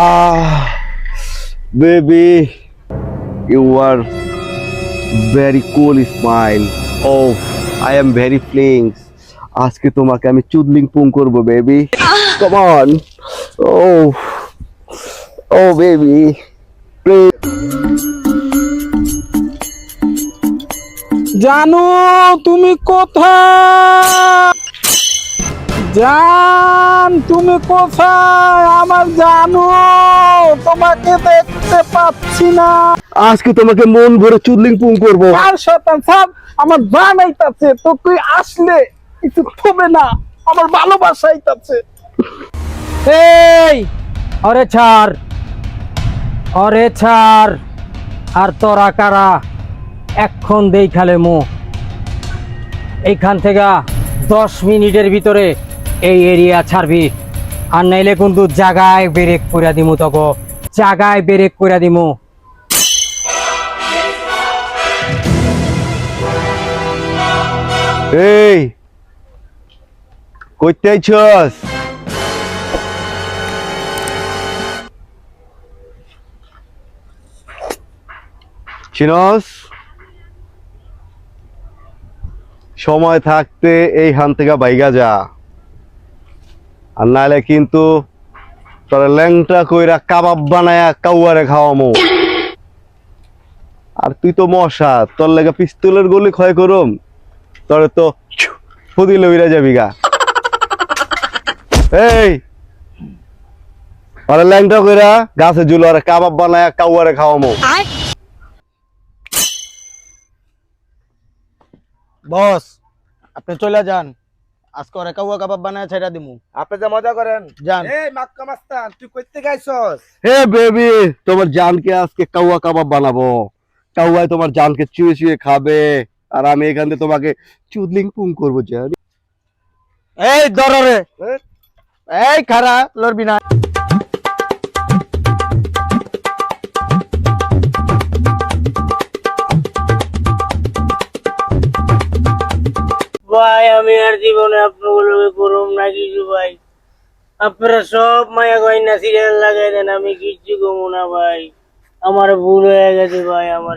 Ah, baby, you are very cool smile. Oh, I am very pleased. আজকে তোমাকে আমি চুদলিং পুং করব baby come on oh oh baby জানো তুমি কোথায় জান তুমি কোথায়? আমার জানো তোমাকে দেখতে পাচ্ছি না। আজকে তোমাকে মন ভরে চুদলিং পুং করব। আর শতান আমার বানাইতাছে তো তুই আসলে কিছু হবে না আমার ভালোবাসা আইতাছে। এই অরে ছাড় অরে ছাড় আর তোরা কারা? এখন দেই খালে মো। এইখান থেকে দশ মিনিটের ভিতরে এই এরিয়া ছাড়বি। আর নাইলে কিন্তু জাগায় ব্রেক করে দিমু তক। জাগায় ব্রেক করে দিমু। এই, কইতে চিনস? সময় থাকতে এই হান থেকে বাইগা যা। আর নাহলে কিন্তু তোর ল্যাংটা কইরা কাবাব বানায়া কাউয়ারে খাওয়ামো। আর তুই তো মশা তোর লেগে পিস্তলের গুলি ক্ষয় করুম তোরে তো ফুদিলে উইরা যাবি গা। এই! আরে ল্যাংটা কইরা গাছে ঝুলো আরে কাবাব বানায়া কাউয়ারে খাওয়ামো। বস আপনি চলে যান। আজকে ওরে কাউয়া কাবাব বানায় ছেড়া দিমু। আপনি যে মজা করেন। জান এই মাক্কা মাস্তান তুই কইতে গাইছস? হে বেবি তোমার জানকে আজকে কাউয়া কাবাব বানাবো। কাউয়ায় তোমার জানকে চুয়ে চুয়ে খাবে আর আমি এখান থেকে তোমাকে চুদলিং পুং করব জানি। এই দররে এই খারা লড়বি না। ভাই আমি আর জীবনে আপনাগুলোকে করুম না কিছু ভাই। আপনারা সব মায়া গয়না সিরিয়াল লাগাই দেন আমি কিচ্ছু কমু না ভাই। আমার ভুল হয়ে গেছে ভাই আমার